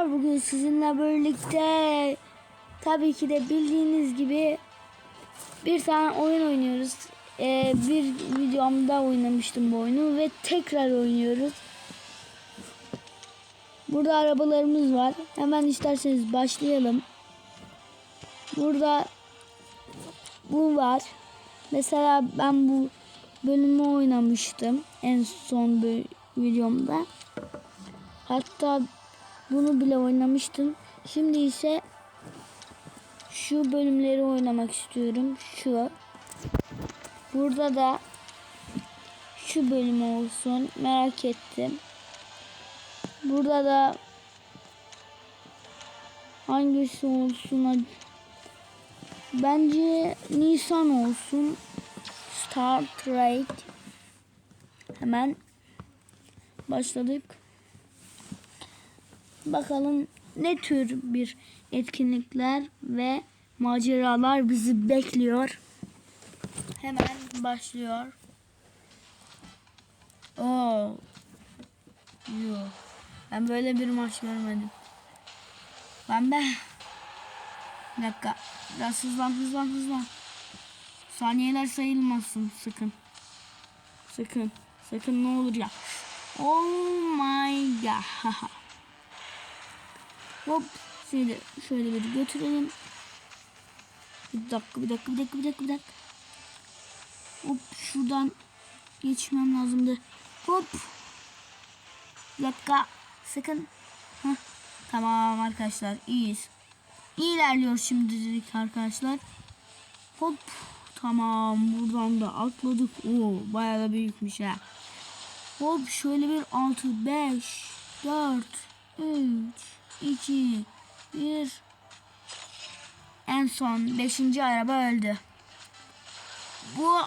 arkadaşlar bugün sizinle birlikte tabii ki de bildiğiniz gibi bir tane oyun oynuyoruz. Ee, bir videomda oynamıştım bu oyunu ve tekrar oynuyoruz. Burada arabalarımız var. Hemen isterseniz başlayalım. Burada bu var. Mesela ben bu bölümü oynamıştım en son videomda. Hatta bunu bile oynamıştım. Şimdi ise şu bölümleri oynamak istiyorum. Şu. Burada da şu bölüm olsun. Merak ettim. Burada da hangisi olsun? Bence Nisan olsun. Start Trade. Hemen başladık. Bakalım ne tür bir etkinlikler ve maceralar bizi bekliyor. Hemen başlıyor. Oo. Yo. Ben böyle bir maç görmedim. Ben be. Bir dakika. Biraz hızlan hızlan hızlan. Saniyeler sayılmasın sakın. Sakın. Sakın ne olur ya. Oh my god. Hop. Şöyle, şöyle bir götürelim. Bir dakika, bir dakika, bir dakika, bir dakika, bir dakika. Hop şuradan geçmem lazımdı. Hop. Bir dakika. Sakın. Heh. Tamam arkadaşlar iyiyiz. İyi ilerliyor şimdilik arkadaşlar. Hop. Tamam buradan da atladık. Oo bayağı da büyükmüş ha. Hop şöyle bir 6 5 4 3 2 1 En son 5. araba öldü. Bu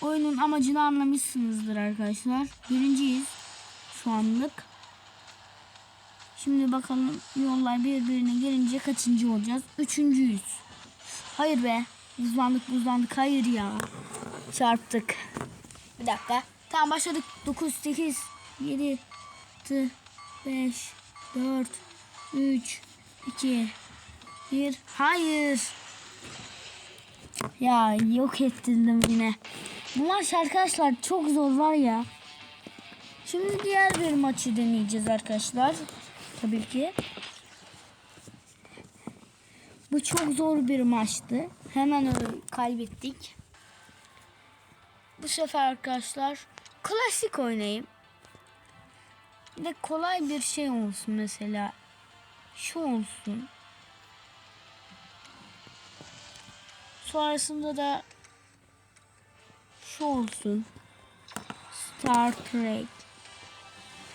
oyunun amacını anlamışsınızdır arkadaşlar. Birinciyiz şu anlık. Şimdi bakalım yollar birbirine gelince kaçıncı olacağız? Üçüncüyüz. Hayır be. Buzlandık buzlandık. Hayır ya. Çarptık. Bir dakika. Tamam başladık. 9, 8, 7, 6, 5, 4, 3, 2, 1. Hayır. Ya yok ettirdim yine. Bu maç arkadaşlar çok zor var ya. Şimdi diğer bir maçı deneyeceğiz arkadaşlar. Tabii ki. Bu çok zor bir maçtı. Hemen kaybettik. Bu sefer arkadaşlar klasik oynayayım. Bir de kolay bir şey olsun mesela. Şu olsun. Sonrasında da şu olsun. Star Trek.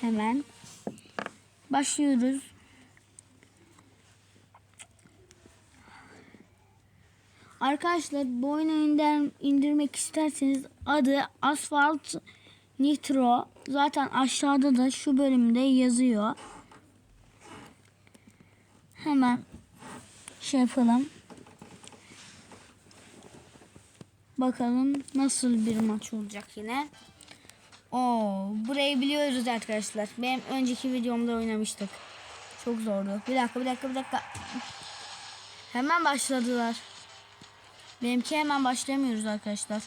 Hemen başlıyoruz. Arkadaşlar bu oyunu indir, indirmek isterseniz adı Asphalt Nitro. Zaten aşağıda da şu bölümde yazıyor. Hemen şey yapalım. Bakalım nasıl bir maç olacak yine. Oo, burayı biliyoruz arkadaşlar. Benim önceki videomda oynamıştık. Çok zordu. Bir dakika, bir dakika, bir dakika. Hemen başladılar. Benimki hemen başlayamıyoruz arkadaşlar.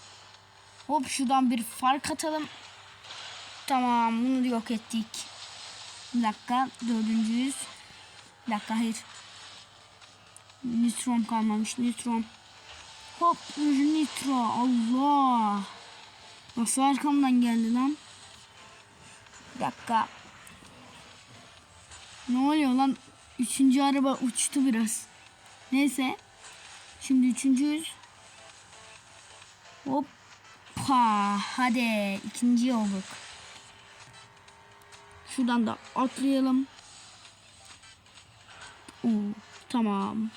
Hop şuradan bir fark atalım. Tamam bunu yok ettik. Bir dakika dördüncüyüz. Bir dakika hayır. Nitrom kalmamış nitrom. Hop nitro Allah. Nasıl arkamdan geldi lan? Bir dakika. Ne oluyor lan? Üçüncü araba uçtu biraz. Neyse. Şimdi üçüncüyüz. Hoppa. Hadi. ikinci olduk. Şuradan da atlayalım. Oo, tamam.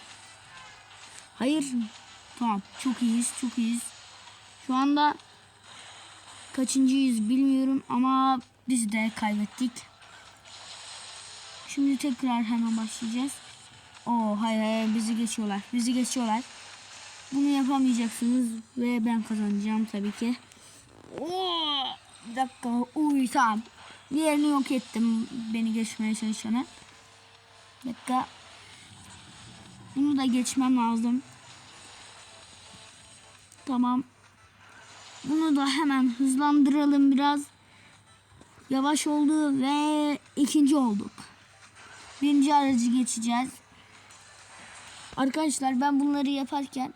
Hayır. Tamam. Çok iyiyiz. Çok iyiyiz. Şu anda kaçıncıyız bilmiyorum ama biz de kaybettik. Şimdi tekrar hemen başlayacağız. Oo hayır hayır bizi geçiyorlar. Bizi geçiyorlar. Bunu yapamayacaksınız ve ben kazanacağım tabii ki. Oo, bir dakika. Uy tamam. Diğerini yok ettim beni geçmeye çalışanı. Bir dakika. Bunu da geçmem lazım. Tamam. Bunu da hemen hızlandıralım biraz. Yavaş oldu ve ikinci olduk. Birinci aracı geçeceğiz. Arkadaşlar ben bunları yaparken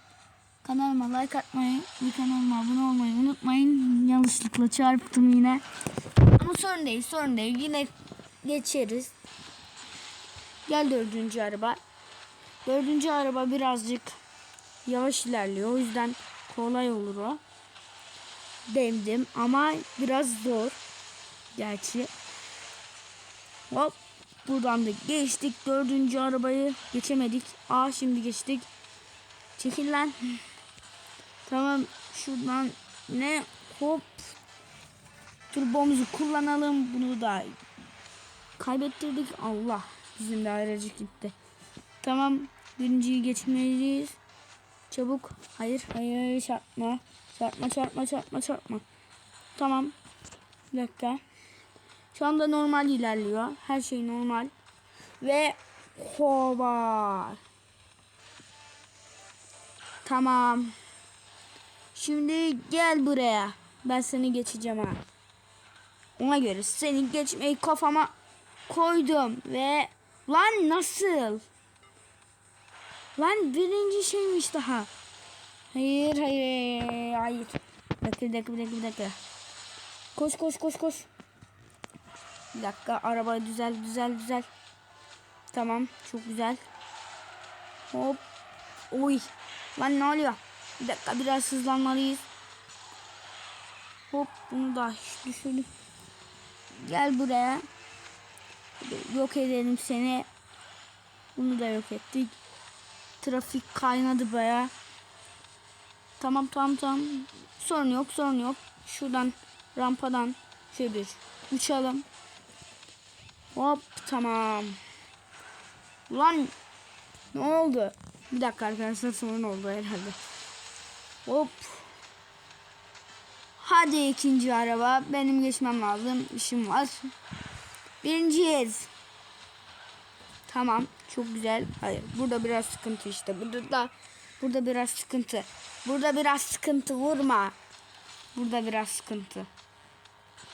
kanalıma like atmayı ve kanalıma abone olmayı unutmayın. Yanlışlıkla çarptım yine. Ama sorun değil sorun değil. Yine geçeriz. Gel dördüncü araba. Dördüncü araba birazcık yavaş ilerliyor. O yüzden kolay olur o. Demdim ama biraz zor. Gerçi. Hop. Buradan da geçtik. Dördüncü arabayı geçemedik. Aa şimdi geçtik. Çekil lan. Tamam. Şuradan ne? Hop. Turbomuzu kullanalım. Bunu da kaybettirdik. Allah. Bizim de ayrıcık gitti. Tamam. Birinciyi geçmeliyiz. Çabuk. Hayır. Hayır. Çarpma. Çarpma çarpma çarpma çarpma. Tamam. Bir dakika. Şu anda normal ilerliyor. Her şey normal. Ve hova. Tamam. Şimdi gel buraya. Ben seni geçeceğim ha. Ona göre seni geçmeyi kafama koydum ve lan nasıl? Lan birinci şeymiş daha. Hayır hayır hayır. Bir dakika bir dakika bir dakika. Koş koş koş koş. Bir dakika araba düzel düzel düzel. Tamam çok güzel. Hop. Oy. Lan ne oluyor? Bir dakika biraz hızlanmalıyız. Hop bunu da düşürdüm. Gel buraya. Yok edelim seni. Bunu da yok ettik. Trafik kaynadı baya. Tamam tamam tamam. Sorun yok sorun yok. Şuradan rampadan şöyle bir uçalım. Hop tamam. Lan ne oldu? Bir dakika arkadaşlar sorun oldu herhalde. Hop. Hadi ikinci araba. Benim geçmem lazım. İşim var. Birinciyiz. Tamam. Çok güzel. Hayır. Burada biraz sıkıntı işte. Burada da burada biraz sıkıntı. Burada biraz sıkıntı. Vurma. Burada biraz sıkıntı.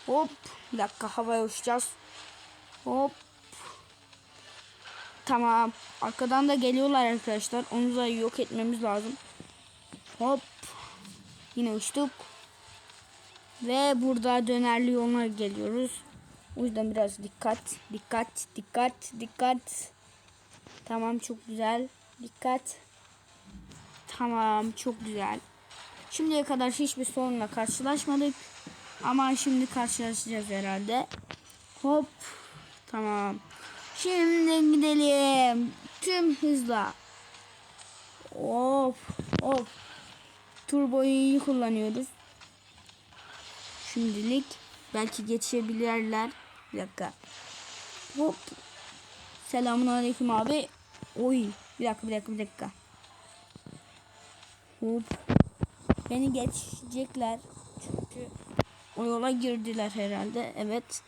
Hop. Bir dakika havaya uçacağız. Hop. Tamam. Arkadan da geliyorlar arkadaşlar. Onu da yok etmemiz lazım. Hop. Yine uçtuk. Ve burada dönerli yoluna geliyoruz. O yüzden biraz dikkat, dikkat, dikkat, dikkat. Tamam çok güzel. Dikkat. Tamam çok güzel. Şimdiye kadar hiçbir sorunla karşılaşmadık. Ama şimdi karşılaşacağız herhalde. Hop. Tamam. Şimdi gidelim. Tüm hızla. Hop. Hop. Turboyu iyi kullanıyoruz. Şimdilik belki geçebilirler. Bir dakika. Hop. Selamun aleyküm abi. Oy. Bir dakika bir dakika bir dakika. Hop. Beni geçecekler. Çünkü o yola girdiler herhalde. Evet.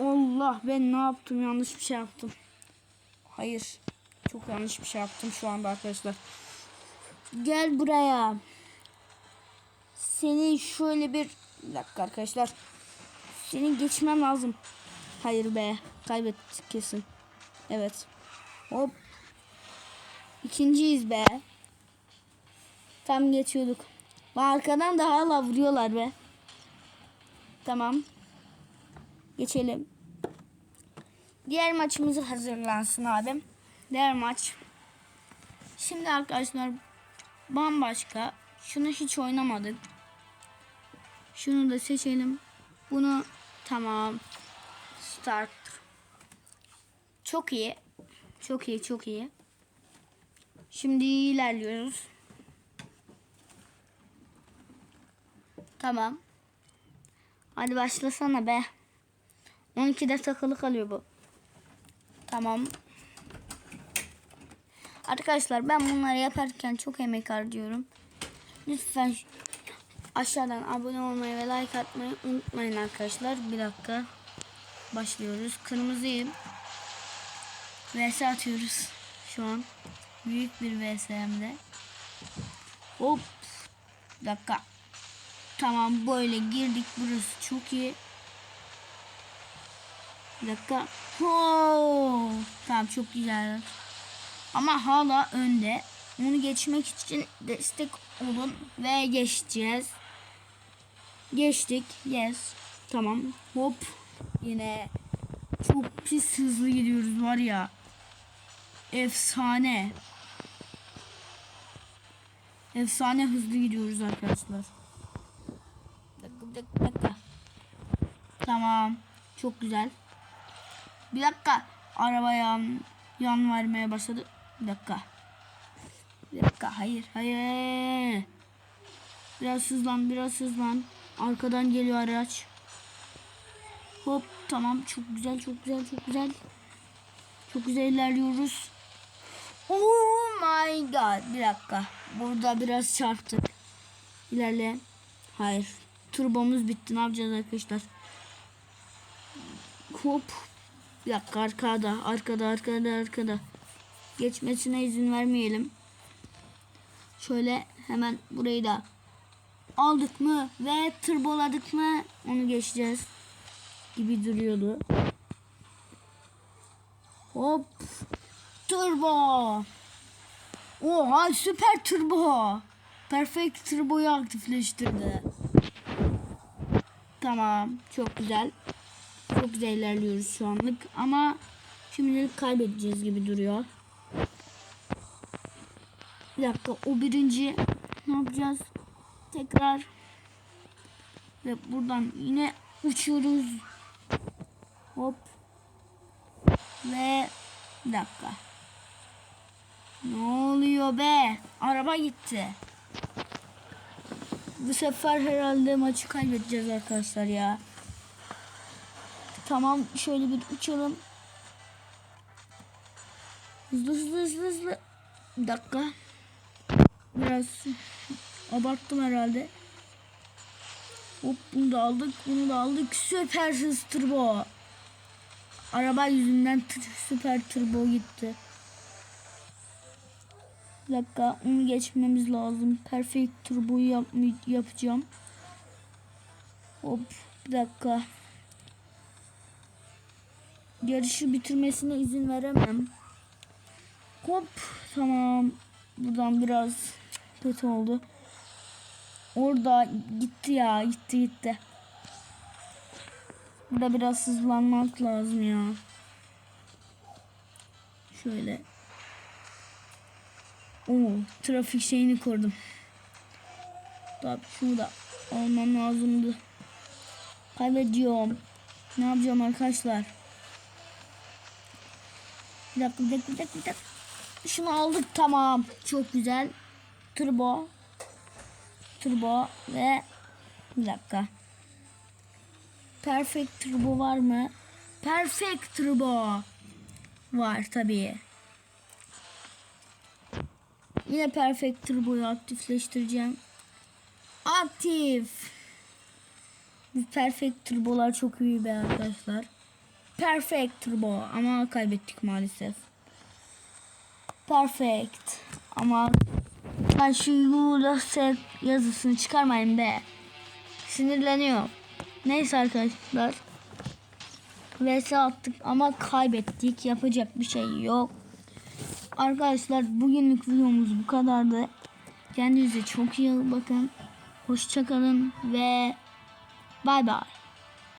Allah ben ne yaptım? Yanlış bir şey yaptım. Hayır. Çok yanlış bir şey yaptım şu anda arkadaşlar. Gel buraya. Seni şöyle bir... Bir dakika arkadaşlar. Seni geçmem lazım. Hayır be. Kaybettik kesin. Evet. Hop. İkinciyiz be. Tam geçiyorduk. Arkadan da hala vuruyorlar be. Tamam. Geçelim. Diğer maçımızı hazırlansın abim. Diğer maç. Şimdi arkadaşlar bambaşka. Şunu hiç oynamadık. Şunu da seçelim. Bunu tamam. Start. Çok iyi. Çok iyi, çok iyi. Şimdi ilerliyoruz. Tamam. Hadi başlasana be. 12'de takılı kalıyor bu. Tamam. Arkadaşlar ben bunları yaparken çok emek harcıyorum. Lütfen aşağıdan abone olmayı ve like atmayı unutmayın arkadaşlar. Bir dakika. Başlıyoruz. Kırmızıyım. VS atıyoruz şu an. Büyük bir VS hem de. Hop. Bir dakika. Tamam böyle girdik. Burası çok iyi. Bir dakika. Ho! Tamam çok güzel. Ama hala önde. Onu geçmek için destek olun ve geçeceğiz. Geçtik. Yes. Tamam. Hop. Yine çok pis hızlı gidiyoruz var ya. Efsane. Efsane hızlı gidiyoruz arkadaşlar. Dakika, bir dakika, bir dakika. Tamam. Çok güzel. Bir dakika. Araba yan, yan vermeye başladı. Bir dakika. Bir dakika. Hayır. Hayır. Biraz hızlan. Biraz hızlan. Arkadan geliyor araç. Hop. Tamam. Çok güzel. Çok güzel. Çok güzel. Çok güzel ilerliyoruz. Oh my god. Bir dakika. Burada biraz çarptık. İlerle. Hayır. Turbomuz bitti. Ne yapacağız arkadaşlar? Hop. Bir dakika arkada. Arkada arkada arkada. Geçmesine izin vermeyelim. Şöyle hemen burayı da aldık mı ve turboladık mı onu geçeceğiz gibi duruyordu. Hop. Turbo. Oha süper turbo. Perfect turboyu aktifleştirdi. Tamam. Çok güzel. Çok güzel ilerliyoruz şu anlık. Ama şimdilik kaybedeceğiz gibi duruyor. Bir dakika. O birinci. Ne yapacağız? Tekrar. Ve buradan yine uçuyoruz. Hop. Ve bir dakika. Ne oluyor be? Araba gitti. Bu sefer herhalde maçı kaybedeceğiz arkadaşlar ya. Tamam şöyle bir uçalım. Hızlı hızlı hızlı hızlı. Bir dakika. Biraz abarttım herhalde. Hop bunu da aldık. Bunu da aldık. Süper hız turbo. Araba yüzünden süper turbo gitti. Bir dakika onu geçmemiz lazım. Perfect turboyu yapacağım. Hop bir dakika. Yarışı bitirmesine izin veremem. Hop tamam. Buradan biraz kötü oldu. Orada gitti ya gitti gitti. Burada biraz hızlanmak lazım ya. Şöyle. Oo, trafik şeyini kurdum. Tabii şunu da almam lazımdı. Kaybediyorum. Ne yapacağım arkadaşlar? Bir dakika, bir dakika, bir dakika. Şunu aldık tamam. Çok güzel. Turbo. Turbo ve bir dakika. Perfect turbo var mı? Perfect turbo. Var tabii. Yine Perfect Turbo'yu aktifleştireceğim. Aktif. Bu Perfect Turbo'lar çok iyi be arkadaşlar. Perfect Turbo ama kaybettik maalesef. Perfect ama ben şu set yazısını çıkarmayın be. Sinirleniyor. Neyse arkadaşlar. VS attık ama kaybettik. Yapacak bir şey yok. Arkadaşlar bugünlük videomuz bu kadardı. Kendinize çok iyi bakın. Hoşçakalın ve bay bay.